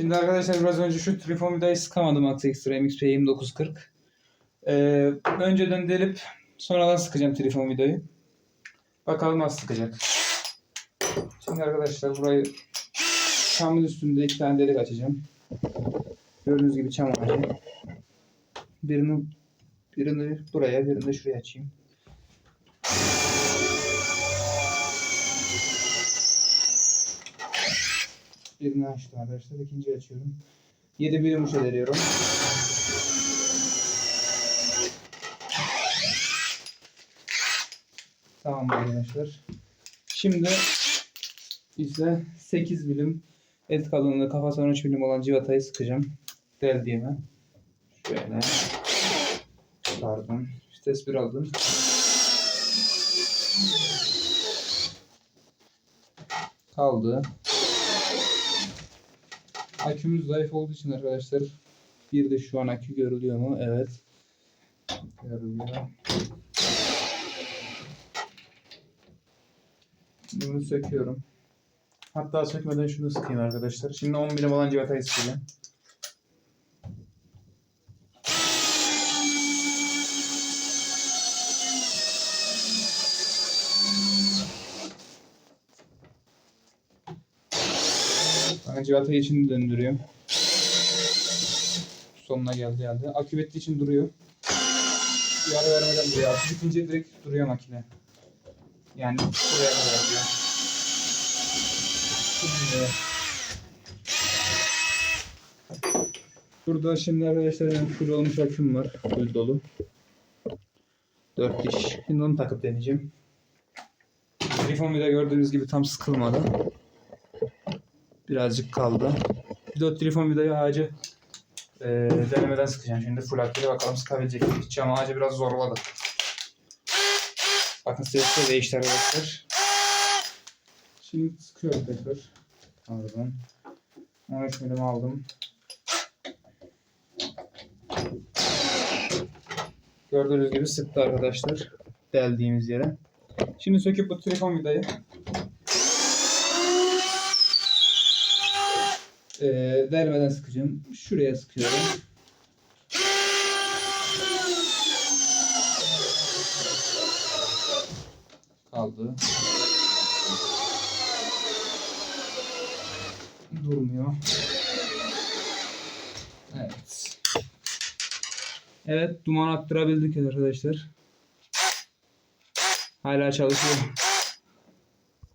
Şimdi arkadaşlar biraz önce şu Trifon vidayı sıkamadım Extra MXP 2940. Ee, önceden delip sonradan sıkacağım Trifon vidayı. Bakalım nasıl sıkacak. Şimdi arkadaşlar burayı çamın üstünde iki tane delik açacağım. Gördüğünüz gibi çam ağacı. Birini, birini buraya, birini de şuraya açayım. Birini açtım arkadaşlar. ikinciyi açıyorum. 7 bir yumuşa veriyorum. Tamam arkadaşlar. Şimdi ise 8 bilim et kalınlığı kafası 13 bilim olan civatayı sıkacağım. Deldiğime. Şöyle. Pardon. Vites bir aldım. Kaldı. Akümüz zayıf olduğu için arkadaşlar bir de şu an akü görülüyor mu? Evet. Görülüyor. Bunu söküyorum. Hatta sökmeden şunu sıkayım arkadaşlar. Şimdi 10 birim olan civatayı sıkacağım. Bakın civatayı için döndürüyorum. Sonuna geldi geldi. Akü bittiği için duruyor. Uyarı vermeden duruyor. Akü bitince direkt duruyor makine. Yani buraya kadar diyor. Burada şimdi arkadaşlar benim full olmuş aküm var. Full dolu. 4 diş. Şimdi onu takıp deneyeceğim. Telefon bir de gördüğünüz gibi tam sıkılmadı. Birazcık kaldı. Bir de o vidayı ağacı e, denemeden sıkacağım. Şimdi full aküyle bakalım sıkabilecek mi? Cam ağacı biraz zorladı. Bakın ses de değişti arkadaşlar. Şimdi sıkıyorum tekrar. Pardon. 13 milim aldım. Gördüğünüz gibi sıktı arkadaşlar. Deldiğimiz yere. Şimdi söküp bu telefon vidayı e, delmeden sıkacağım. Şuraya sıkıyorum. Kaldı. Durmuyor. Evet. Evet duman attırabildik arkadaşlar. Hala çalışıyor.